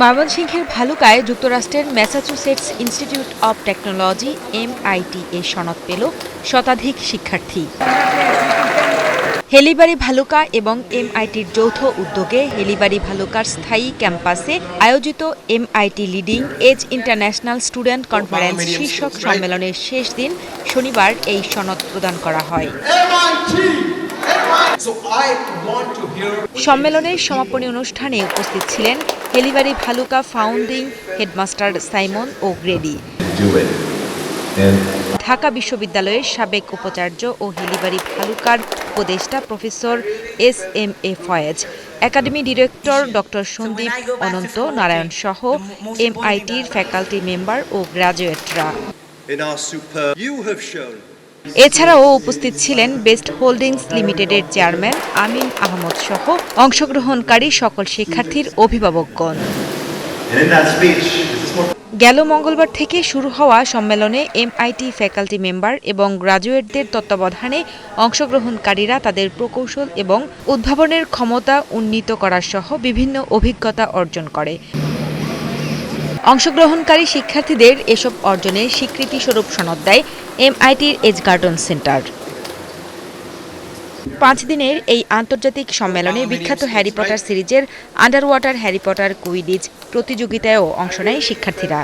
ময়মনসিংহের ভালুকায় যুক্তরাষ্ট্রের Massachusetts Institute of Technology MIT এ সনদ পেল শতাধিক শিক্ষার্থী। হেলিবাড়ি ভালুকা এবং এমআইটির যৌথ উদ্যোগে হেলিবাড়ি ভালুকার স্থায়ী ক্যাম্পাসে আয়োজিত MIT leading edge international student conference শীর্ষক সম্মেলনের শেষ দিন শনিবার এই সনদ প্রদান করা হয়। সম্মেলনের সমাপনী অনুষ্ঠানে উপস্থিত ছিলেন Haileybury Bhaluka founding headmaster Simon O'Grady do it. And Dhaka বিশ্ববিদ্যালয়ের সাবেক উপাচার্য ও হেলিবাড়ি ভালুকার উপদেষ্টা professor S M A Foyez academy director doctor Sandeep Ananta Narayan সহ এমআইটির ফ্যাকাল্টি মেম্বার ও গ্রাজুয়েটরা এছাড়াও উপস্থিত ছিলেন বেস্ট হোল্ডিংস লিমিটেডের চেয়ারম্যান আমিন আহমদ সহ অংশগ্রহণকারী সকল শিক্ষার্থীর অভিভাবকগণ। গেল মঙ্গলবার থেকে শুরু হওয়া সম্মেলনে এমআইটি ফ্যাকাল্টি মেম্বার এবং গ্রাজুয়েটদের তত্ত্বাবধানে অংশগ্রহণকারীরা তাদের প্রকৌশল এবং উদ্ভাবনের ক্ষমতা উন্নীত করার সহ বিভিন্ন অভিজ্ঞতা অর্জন করে। অংশগ্রহণকারী শিক্ষার্থীদের এসব অর্জনের স্বীকৃতি স্বরূপ সনদ দেয় এমআইটির এজ গার্ডন সেন্টার। পাঁচ দিনের এই আন্তর্জাতিক সম্মেলনে বিখ্যাত হ্যারি পটার সিরিজের under water Harry Potter quidditch প্রতিযোগিতায়ও অংশ নেয় শিক্ষার্থীরা।